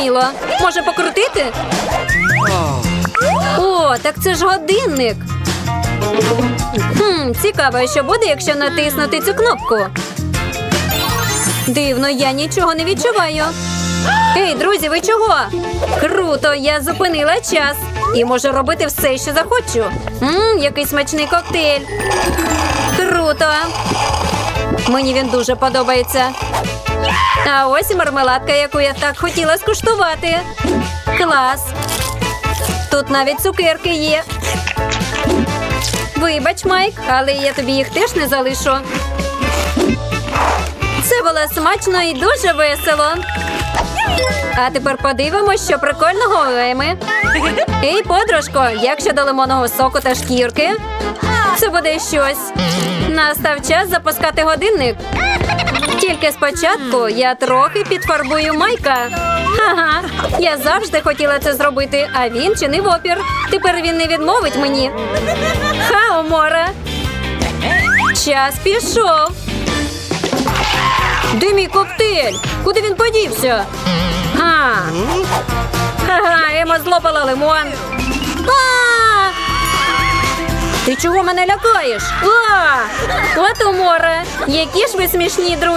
зрозуміло. Може покрутити? О, так це ж годинник. Хм, цікаво, що буде, якщо натиснути цю кнопку. Дивно, я нічого не відчуваю. Ей, друзі, ви чого? Круто, я зупинила час і можу робити все, що захочу. Мм, який смачний коктейль. Круто. Мені він дуже подобається. А ось і мармеладка, яку я так хотіла скуштувати. Клас. Тут навіть цукерки є. Вибач, Майк, але я тобі їх теж не залишу. Це було смачно і дуже весело. А тепер подивимось, що прикольного у Еми. Ей, подружко, як щодо лимонного соку та шкірки? Це буде щось. Настав час запускати годинник. Тільки спочатку я трохи підфарбую Майка. Ага, я завжди хотіла це зробити, а він чинив опір. Тепер він не відмовить мені. Ха, умора. Час пішов. Де мій коктейль? Куди він подівся? А. Ага, Ема злопала лимон. Ти чого мене лякаєш? А! От умора. Які ж ви смішні друзі.